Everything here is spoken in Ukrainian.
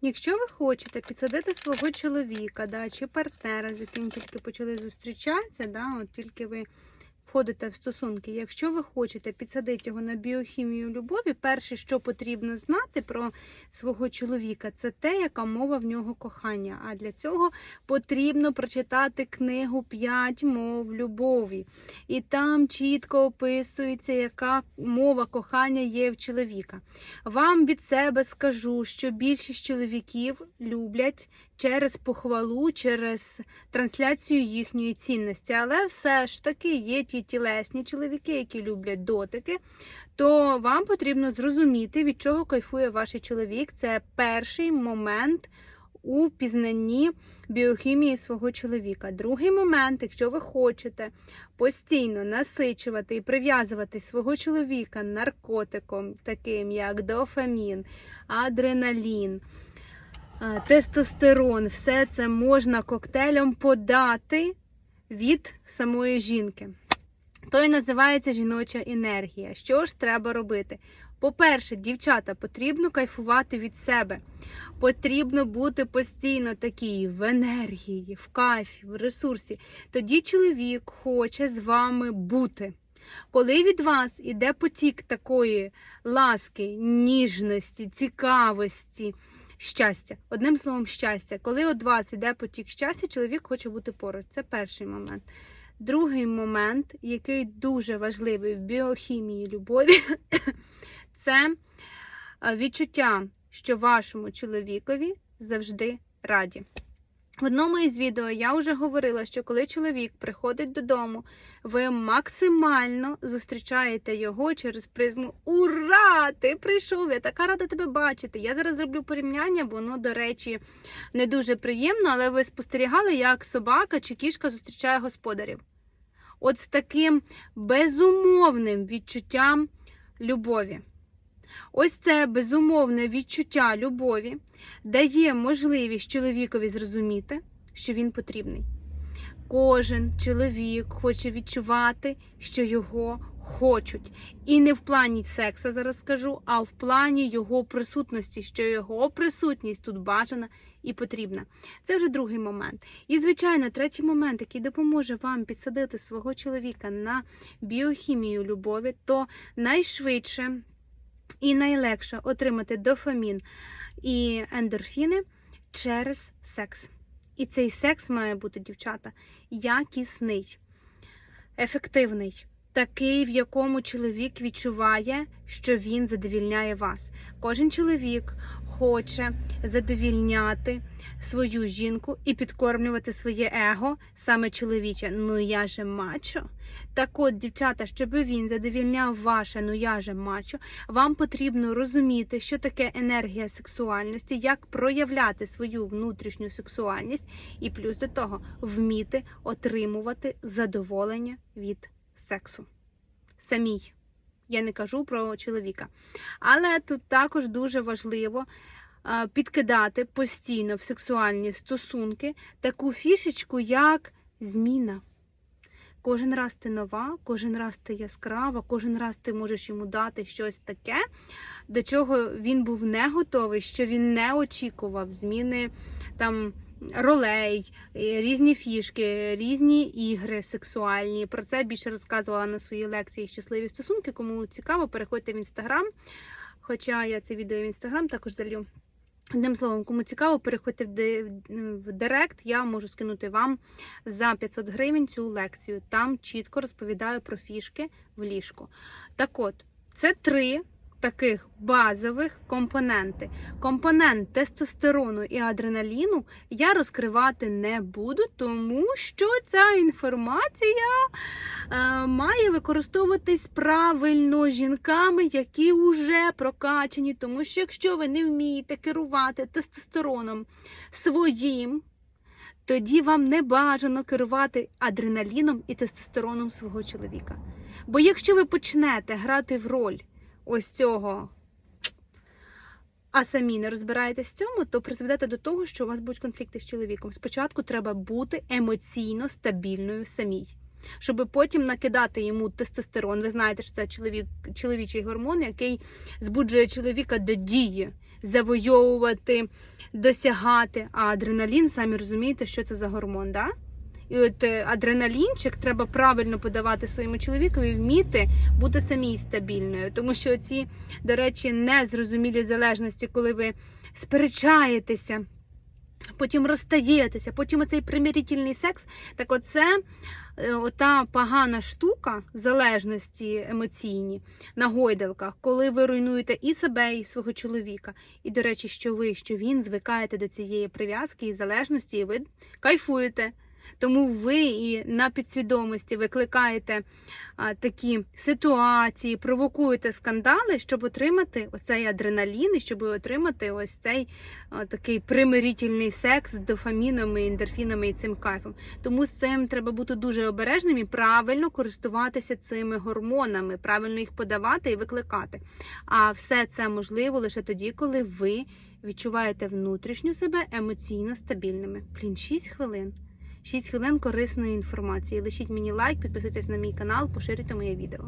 Якщо ви хочете підсадити свого чоловіка, да, чи партнера, з яким тільки почали зустрічатися, да, от тільки ви входите в стосунки, якщо ви хочете підсадити його на біохімію любові, перше, що потрібно знати про свого чоловіка, це те, яка мова в нього кохання. А для цього потрібно прочитати книгу «П'ять мов любові. І там чітко описується, яка мова кохання є в чоловіка. Вам від себе скажу, що більшість чоловіків люблять через похвалу, через трансляцію їхньої цінності. Але все ж таки є ті тілесні чоловіки, які люблять дотики. То вам потрібно зрозуміти, від чого кайфує ваш чоловік. Це перший момент у пізнанні біохімії свого чоловіка. Другий момент, якщо ви хочете постійно насичувати і прив'язувати свого чоловіка наркотиком, таким як дофамін, адреналін, тестостерон, все це можна коктейлем подати від самої жінки. То і називається жіноча енергія. Що ж треба робити? По-перше, дівчата, потрібно кайфувати від себе. Потрібно бути постійно такій в енергії, в кайфі, в ресурсі. Тоді чоловік хоче з вами бути. Коли від вас іде потік такої ласки, ніжності, цікавості, щастя, одним словом, щастя, коли от вас іде потік щастя, чоловік хоче бути поруч. Це перший момент. Другий момент, який дуже важливий в біохімії любові, це е, відчуття, що вашому чоловікові завжди раді. В одному із відео я вже говорила, що коли чоловік приходить додому, ви максимально зустрічаєте його через призму Ура! Ти прийшов! Я така рада тебе бачити. Я зараз зроблю порівняння, воно, до речі, не дуже приємно, але ви спостерігали, як собака чи кішка зустрічає господарів. От з таким безумовним відчуттям любові. Ось це безумовне відчуття любові дає можливість чоловікові зрозуміти, що він потрібний. Кожен чоловік хоче відчувати, що його хочуть. І не в плані секса зараз скажу, а в плані його присутності, що його присутність тут бажана і потрібна. Це вже другий момент. І, звичайно, третій момент, який допоможе вам підсадити свого чоловіка на біохімію любові, то найшвидше і найлегше отримати дофамін і ендорфіни через секс. І цей секс має бути, дівчата, якісний, ефективний, такий, в якому чоловік відчуває, що він задовільняє вас. Кожен чоловік хоче задовільняти свою жінку і підкормлювати своє его, саме чоловіче. Ну я же мачо. Так от, дівчата, щоб він задовільняв ваше ну я же мачо, вам потрібно розуміти, що таке енергія сексуальності, як проявляти свою внутрішню сексуальність, і плюс до того вміти отримувати задоволення від сексу. Самій. Я не кажу про чоловіка. Але тут також дуже важливо е, підкидати постійно в сексуальні стосунки таку фішечку, як зміна. Кожен раз ти нова, кожен раз ти яскрава, кожен раз ти можеш йому дати щось таке, до чого він був не готовий, що він не очікував зміни там ролей, е, різні фішки, різні ігри сексуальні. Про це більше розказувала на своїй лекції щасливі стосунки. Кому цікаво, переходьте в інстаграм. Хоча я це відео в інстаграм також залю. Одним словом, кому цікаво, переходьте в Директ, я можу скинути вам за 500 гривень цю лекцію. Там чітко розповідаю про фішки в ліжку. Так от, це три таких базових компоненти. Компонент тестостерону і адреналіну я розкривати не буду, тому що ця інформація е, має використовуватись правильно жінками, які вже прокачані. Тому що якщо ви не вмієте керувати тестостероном своїм, тоді вам не бажано керувати адреналіном і тестостероном свого чоловіка. Бо якщо ви почнете грати в роль ось цього, а самі не розбираєтесь в цьому, то призведете до того, що у вас будуть конфлікти з чоловіком. Спочатку треба бути емоційно стабільною самій. Щоб потім накидати йому тестостерон. Ви знаєте, що це чоловік, чоловічий гормон, який збуджує чоловіка до дії, завойовувати, досягати. А адреналін, самі розумієте, що це за гормон, да? І от е, адреналінчик треба правильно подавати своєму чоловікові, вміти бути самій стабільною. Тому що ці, до речі, незрозумілі залежності, коли ви сперечаєтеся, потім розстаєтеся, потім оцей примирительний секс, так оце е, ота погана штука залежності емоційні на гойдалках, коли ви руйнуєте і себе, і свого чоловіка. І, до речі, що ви, що він звикаєте до цієї прив'язки і залежності, і ви кайфуєте. Тому ви і на підсвідомості викликаєте такі ситуації, провокуєте скандали, щоб отримати оцей адреналін, і щоб отримати ось цей такий примирительний секс з дофамінами, ендорфінами і цим кайфом. Тому з цим треба бути дуже обережним і правильно користуватися цими гормонами, правильно їх подавати і викликати. А все це можливо лише тоді, коли ви відчуваєте внутрішню себе емоційно стабільними. Блін, 6 хвилин. 6 хвилин корисної інформації. Лишіть мені лайк, підписуйтесь на мій канал, поширюйте моє відео.